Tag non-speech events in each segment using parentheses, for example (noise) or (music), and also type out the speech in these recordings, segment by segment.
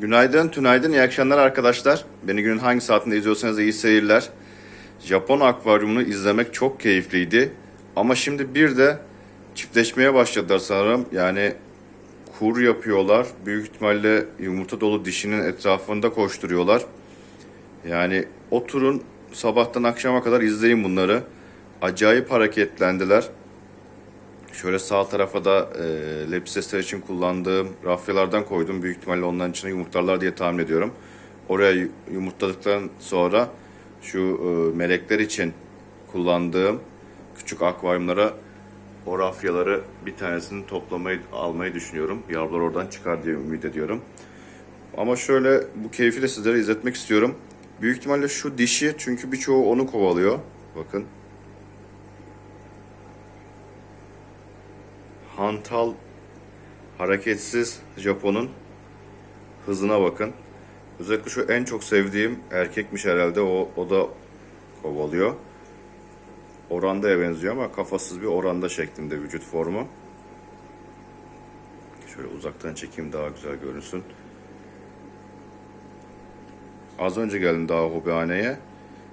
Günaydın, tünaydın, iyi akşamlar arkadaşlar. Beni günün hangi saatinde izliyorsanız iyi seyirler. Japon akvaryumunu izlemek çok keyifliydi. Ama şimdi bir de çiftleşmeye başladılar sanırım. Yani kur yapıyorlar. Büyük ihtimalle yumurta dolu dişinin etrafında koşturuyorlar. Yani oturun sabahtan akşama kadar izleyin bunları. Acayip hareketlendiler. Şöyle sağ tarafa da e, lepsesler için kullandığım rafyalardan koydum. Büyük ihtimalle onların içine yumurtlarlar diye tahmin ediyorum. Oraya yu- yumurtladıktan sonra şu e, melekler için kullandığım küçük akvaryumlara o rafyaları bir tanesini toplamayı almayı düşünüyorum. Yavrular oradan çıkar diye ümit ediyorum. Ama şöyle bu keyfi de sizlere izletmek istiyorum. Büyük ihtimalle şu dişi çünkü birçoğu onu kovalıyor. Bakın. Hantal, hareketsiz Japon'un hızına bakın. Özellikle şu en çok sevdiğim erkekmiş herhalde. O, o da kovalıyor. Oranda'ya benziyor ama kafasız bir oranda şeklinde vücut formu. Şöyle uzaktan çekeyim daha güzel görünsün. Az önce geldim daha hobihaneye.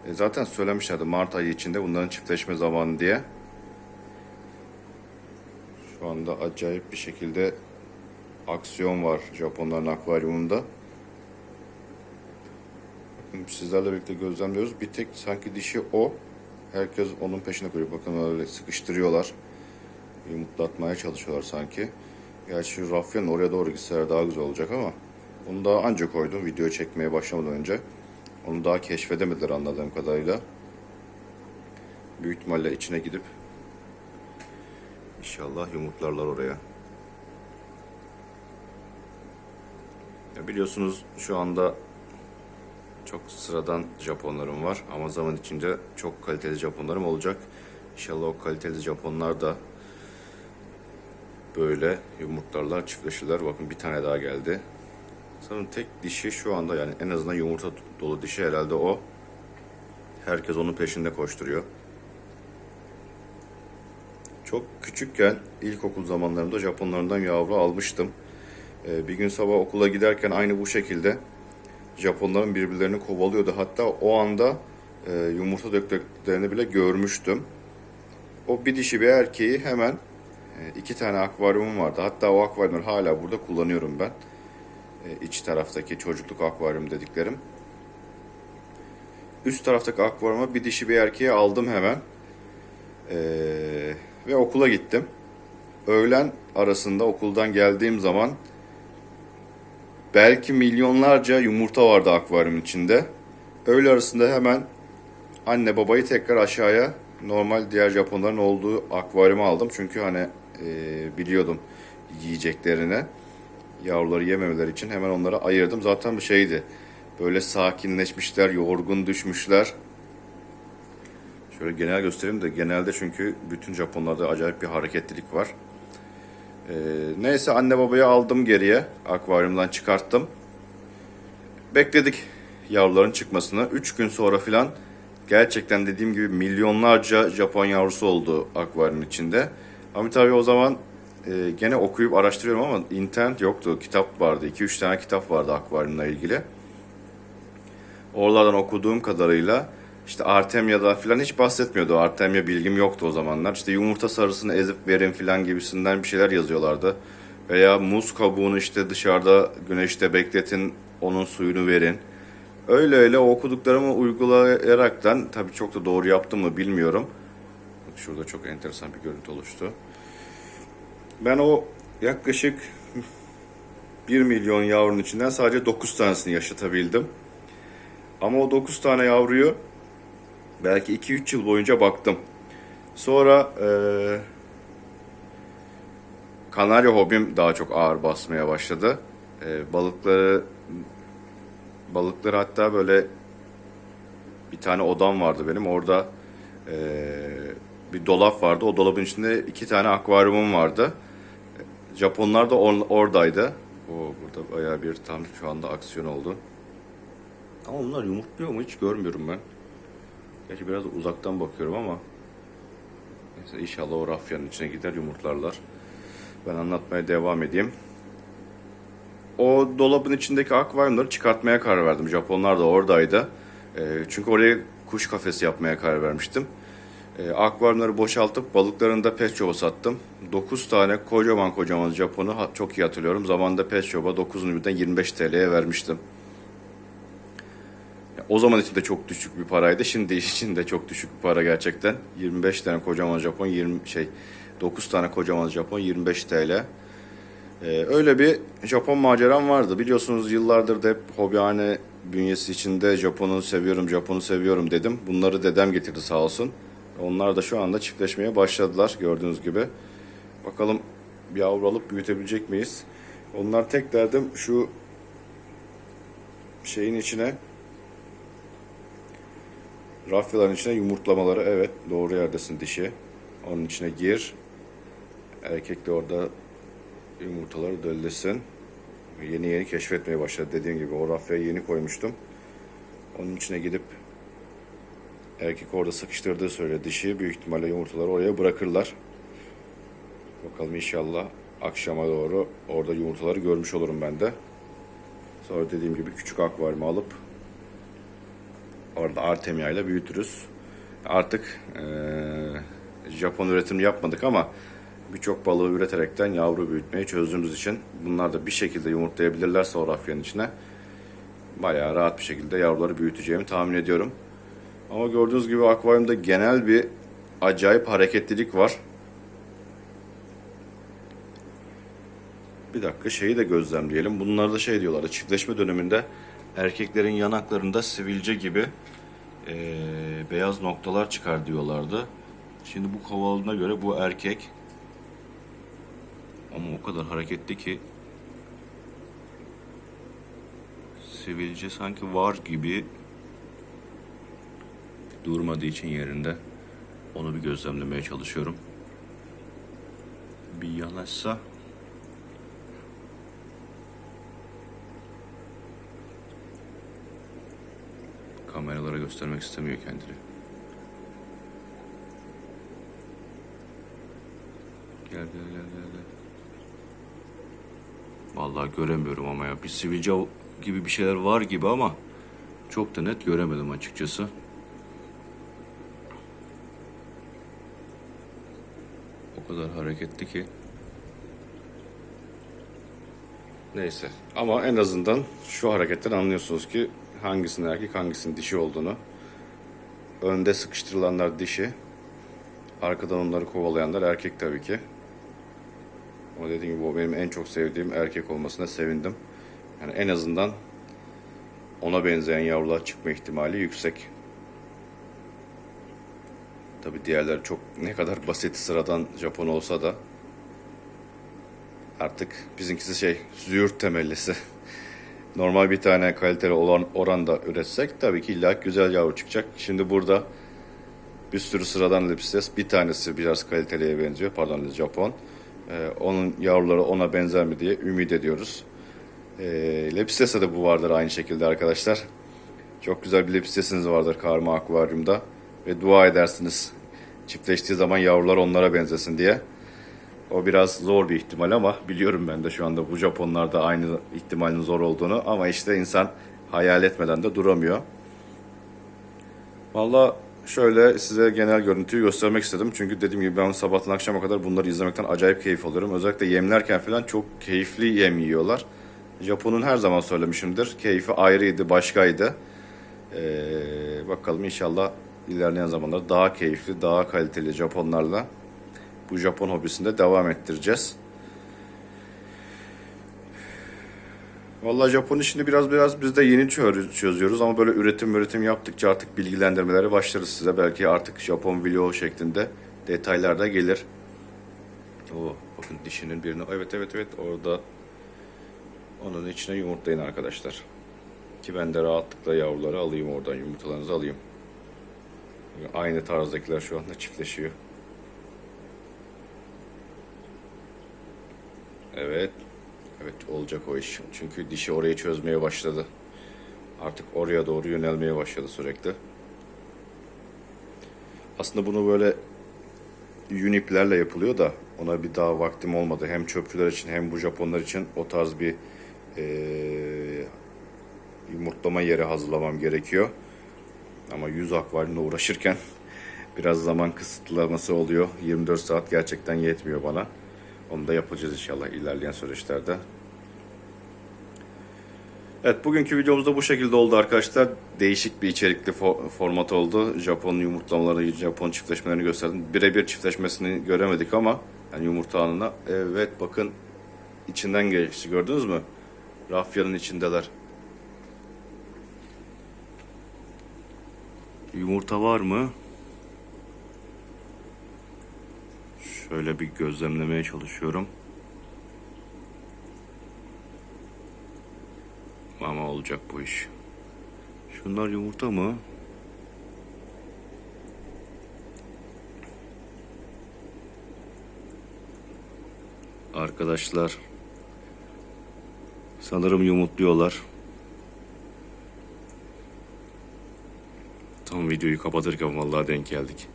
E, zaten söylemişlerdi Mart ayı içinde bunların çiftleşme zamanı diye. Şu anda acayip bir şekilde aksiyon var Japonların akvaryumunda. Sizlerle birlikte gözlemliyoruz. Bir tek sanki dişi o. Herkes onun peşine koyuyor. Bakın öyle sıkıştırıyorlar. Yumurtlatmaya çalışıyorlar sanki. Gerçi rafyanın oraya doğru gitseler daha güzel olacak ama onu daha önce koydum video çekmeye başlamadan önce. Onu daha keşfedemediler anladığım kadarıyla. Büyük ihtimalle içine gidip İnşallah yumurtlarlar oraya. Ya biliyorsunuz şu anda çok sıradan Japonlarım var ama zaman içinde çok kaliteli Japonlarım olacak. İnşallah o kaliteli Japonlar da böyle yumurtlarlar, çiftleşirler. Bakın bir tane daha geldi. Sanırım tek dişi şu anda yani en azından yumurta dolu dişi herhalde o. Herkes onun peşinde koşturuyor. Çok küçükken ilkokul zamanlarımda Japonlardan yavru almıştım. Ee, bir gün sabah okula giderken aynı bu şekilde Japonların birbirlerini kovalıyordu. Hatta o anda e, yumurta döktüklerini bile görmüştüm. O bir dişi bir erkeği hemen e, iki tane akvaryumum vardı. Hatta o akvaryumları hala burada kullanıyorum ben. E, iç taraftaki çocukluk akvaryum dediklerim. Üst taraftaki akvaryuma bir dişi bir erkeği aldım hemen. Ee, ve okula gittim. Öğlen arasında okuldan geldiğim zaman belki milyonlarca yumurta vardı akvaryumun içinde. Öğle arasında hemen anne babayı tekrar aşağıya normal diğer Japonların olduğu akvaryuma aldım. Çünkü hani e, biliyordum yiyeceklerini. Yavruları yememeleri için hemen onları ayırdım. Zaten bu şeydi. Böyle sakinleşmişler, yorgun düşmüşler. Şöyle genel göstereyim de genelde çünkü bütün Japonlarda acayip bir hareketlilik var. Ee, neyse anne babayı aldım geriye. Akvaryumdan çıkarttım. Bekledik yavruların çıkmasını. 3 gün sonra filan gerçekten dediğim gibi milyonlarca Japon yavrusu oldu akvaryumun içinde. Ama tabii o zaman e, gene okuyup araştırıyorum ama internet yoktu. Kitap vardı. 2-3 tane kitap vardı akvaryumla ilgili. Oralardan okuduğum kadarıyla işte Artemya'da falan hiç bahsetmiyordu. Artemya bilgim yoktu o zamanlar. İşte yumurta sarısını ezip verin falan gibisinden bir şeyler yazıyorlardı. Veya muz kabuğunu işte dışarıda güneşte bekletin, onun suyunu verin. Öyle öyle okuduklarımı uygulayaraktan tabii çok da doğru yaptım mı bilmiyorum. Bak şurada çok enteresan bir görüntü oluştu. Ben o yaklaşık 1 milyon yavrunun içinden sadece 9 tanesini yaşatabildim. Ama o 9 tane yavruyu belki 2-3 yıl boyunca baktım. Sonra eee kanarya hobim daha çok ağır basmaya başladı. Eee, balıkları balıkları hatta böyle bir tane odam vardı benim. Orada eee, bir dolap vardı. O dolabın içinde iki tane akvaryumum vardı. Japonlar da or- oradaydı. O burada bayağı bir tam şu anda aksiyon oldu. Ama bunlar yumurtluyor mu hiç görmüyorum ben. Gerçi biraz uzaktan bakıyorum ama neyse inşallah o rafyanın içine gider yumurtlarlar. Ben anlatmaya devam edeyim. o dolabın içindeki akvaryumları çıkartmaya karar verdim. Japonlar da oradaydı. E, çünkü oraya kuş kafesi yapmaya karar vermiştim. E, akvaryumları boşaltıp balıklarını da pet shop'a sattım. 9 tane kocaman kocaman Japon'u çok iyi hatırlıyorum. Zamanında pet shop'a 9'unu birden 25 TL'ye vermiştim. O zaman için de çok düşük bir paraydı. Şimdi için de çok düşük bir para gerçekten. 25 tane kocaman Japon 20 şey 9 tane kocaman Japon 25 TL. Ee, öyle bir Japon maceram vardı. Biliyorsunuz yıllardır da hep hobihane bünyesi içinde Japon'u seviyorum, Japon'u seviyorum dedim. Bunları dedem getirdi sağ olsun. Onlar da şu anda çiftleşmeye başladılar gördüğünüz gibi. Bakalım yavru alıp büyütebilecek miyiz? Onlar tek derdim şu şeyin içine rafyaların içine yumurtlamaları. Evet doğru yerdesin dişi. Onun içine gir. Erkek de orada yumurtaları döllesin. Yeni yeni keşfetmeye başladı. Dediğim gibi o rafyaya yeni koymuştum. Onun içine gidip erkek orada sıkıştırdığı söyle dişi büyük ihtimalle yumurtaları oraya bırakırlar. Bakalım inşallah akşama doğru orada yumurtaları görmüş olurum ben de. Sonra dediğim gibi küçük akvaryumu alıp orada Artemia ile büyütürüz. Artık eee, Japon üretim yapmadık ama birçok balığı üreterekten yavru büyütmeyi çözdüğümüz için bunlar da bir şekilde yumurtlayabilirlerse o içine bayağı rahat bir şekilde yavruları büyüteceğimi tahmin ediyorum. Ama gördüğünüz gibi akvaryumda genel bir acayip hareketlilik var. Bir dakika şeyi de gözlemleyelim. Bunlarda şey diyorlar çiftleşme döneminde erkeklerin yanaklarında sivilce gibi eee, beyaz noktalar çıkar diyorlardı. Şimdi bu kovalına göre bu erkek ama o kadar hareketli ki sivilce sanki var gibi durmadığı için yerinde onu bir gözlemlemeye çalışıyorum. Bir yanaşsa kameralara göstermek istemiyor kendini. Gel gel gel gel gel. Vallahi göremiyorum ama ya. Bir sivilce gibi bir şeyler var gibi ama çok da net göremedim açıkçası. O kadar hareketli ki. Neyse. Ama en azından şu hareketten anlıyorsunuz ki hangisinin erkek hangisinin dişi olduğunu. Önde sıkıştırılanlar dişi. Arkadan onları kovalayanlar erkek tabii ki. Ama dediğim gibi o benim en çok sevdiğim erkek olmasına sevindim. Yani en azından ona benzeyen yavrular çıkma ihtimali yüksek. Tabi diğerler çok ne kadar basit sıradan Japon olsa da artık bizimkisi şey züğürt temellisi. (laughs) Normal bir tane kaliteli olan oranda üretsek tabii ki illa güzel yavru çıkacak. Şimdi burada bir sürü sıradan lepstes bir tanesi biraz kaliteliye benziyor. Pardon Japon. Ee, onun yavruları ona benzer mi diye ümit ediyoruz. Ee, Lepistes'te de bu vardır aynı şekilde arkadaşlar. Çok güzel bir lepistesiniz vardır karma akvaryumda. Ve dua edersiniz çiftleştiği zaman yavrular onlara benzesin diye. O biraz zor bir ihtimal ama biliyorum ben de şu anda bu Japonlarda aynı ihtimalin zor olduğunu. Ama işte insan hayal etmeden de duramıyor. Valla şöyle size genel görüntüyü göstermek istedim. Çünkü dediğim gibi ben sabahtan akşama kadar bunları izlemekten acayip keyif alıyorum. Özellikle yemlerken falan çok keyifli yem yiyorlar. Japon'un her zaman söylemişimdir. Keyfi ayrıydı, başkaydı. Ee, bakalım inşallah ilerleyen zamanlarda daha keyifli, daha kaliteli Japonlarla bu Japon hobisinde devam ettireceğiz. Vallahi Japon işini biraz biraz biz de yeni çö- çözüyoruz ama böyle üretim üretim yaptıkça artık bilgilendirmelere başlarız size. Belki artık Japon vlog şeklinde detaylar da gelir. Oo, bakın dişinin birini evet evet evet orada onun içine yumurtlayın arkadaşlar. Ki ben de rahatlıkla yavruları alayım oradan yumurtalarınızı alayım. Aynı tarzdakiler şu anda çiftleşiyor. Evet. Evet olacak o iş. Çünkü dişi orayı çözmeye başladı. Artık oraya doğru yönelmeye başladı sürekli. Aslında bunu böyle yün iplerle yapılıyor da ona bir daha vaktim olmadı. Hem çöpçüler için hem bu Japonlar için o tarz bir Ee, yumurtlama yeri hazırlamam gerekiyor. Ama 100 akvaryumla uğraşırken (laughs) biraz zaman kısıtlaması oluyor. 24 saat gerçekten yetmiyor bana. Onu da yapacağız inşallah ilerleyen süreçlerde. Evet bugünkü videomuz da bu şekilde oldu arkadaşlar. Değişik bir içerikli fo- format oldu. Japon yumurtlamaları, Japon çiftleşmelerini gösterdim. Birebir çiftleşmesini göremedik ama yani yumurta anına. Evet bakın içinden geçti gördünüz mü? Rafyanın içindeler. Yumurta var mı? Şöyle bir gözlemlemeye çalışıyorum. Ama olacak bu iş. Şunlar yumurta mı? Arkadaşlar sanırım yumurtluyorlar. Tam videoyu kapatırken vallahi denk geldik.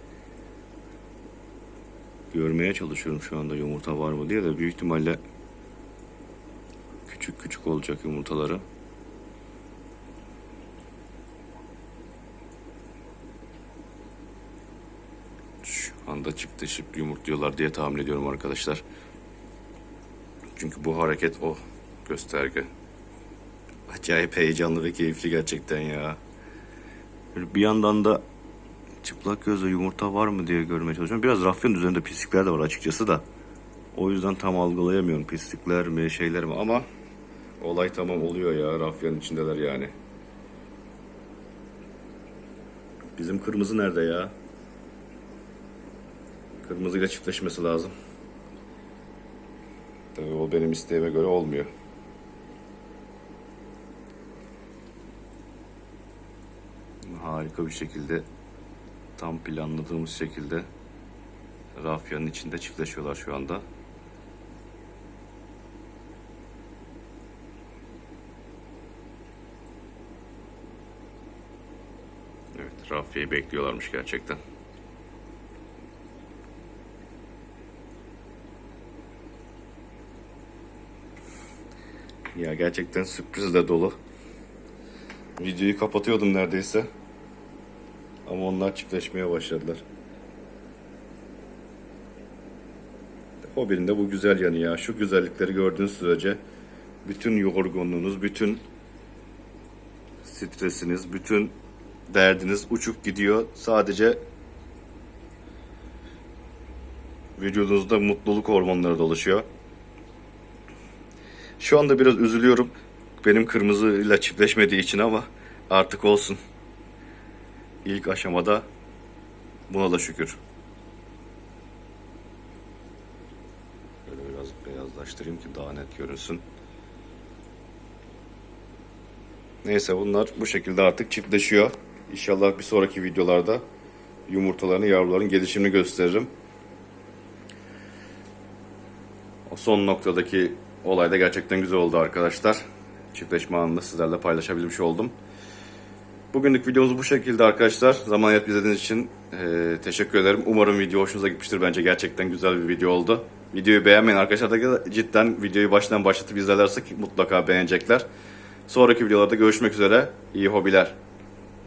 Görmeye çalışıyorum şu anda yumurta var mı diye de büyük ihtimalle küçük küçük olacak yumurtaları. Şu anda çiftleşip yumurtluyorlar diye tahmin ediyorum arkadaşlar. Çünkü bu hareket o gösterge. Acayip heyecanlı ve keyifli gerçekten ya. Böyle bir yandan da çıplak gözle yumurta var mı diye görmeye çalışıyorum. Biraz rafyanın üzerinde pislikler de var açıkçası da. O yüzden tam algılayamıyorum pislikler mi şeyler mi ama olay tamam oluyor ya rafyanın içindeler yani. Bizim kırmızı nerede ya? Kırmızıyla çiftleşmesi lazım. Tabii o benim isteğime göre olmuyor. Harika bir şekilde tam planladığımız şekilde rafyanın içinde çiftleşiyorlar şu anda. Evet, rafyayı bekliyorlarmış gerçekten. Ya gerçekten sürprizle dolu. Videoyu kapatıyordum neredeyse. Ama onlar çiftleşmeye başladılar. O birinde bu güzel yanı ya. Şu güzellikleri gördüğünüz sürece bütün yorgunluğunuz, bütün stresiniz, bütün derdiniz uçup gidiyor. Sadece vücudunuzda mutluluk hormonları dolaşıyor. Şu anda biraz üzülüyorum. Benim kırmızıyla çiftleşmediği için ama artık olsun. İlk aşamada buna da şükür. Böyle biraz beyazlaştırayım ki daha net görünsün. Neyse bunlar bu şekilde artık çiftleşiyor. İnşallah bir sonraki videolarda yumurtalarını, yavruların gelişimini gösteririm. O son noktadaki olay da gerçekten güzel oldu arkadaşlar. Çiftleşme anını sizlerle paylaşabilmiş oldum. Bugünlük videomuz bu şekilde arkadaşlar. Zaman ayırıp izlediğiniz için e, teşekkür ederim. Umarım video hoşunuza gitmiştir. Bence gerçekten güzel bir video oldu. Videoyu beğenmeyin arkadaşlar da cidden videoyu baştan başlatıp izlerlerse mutlaka beğenecekler. Sonraki videolarda görüşmek üzere. İyi hobiler.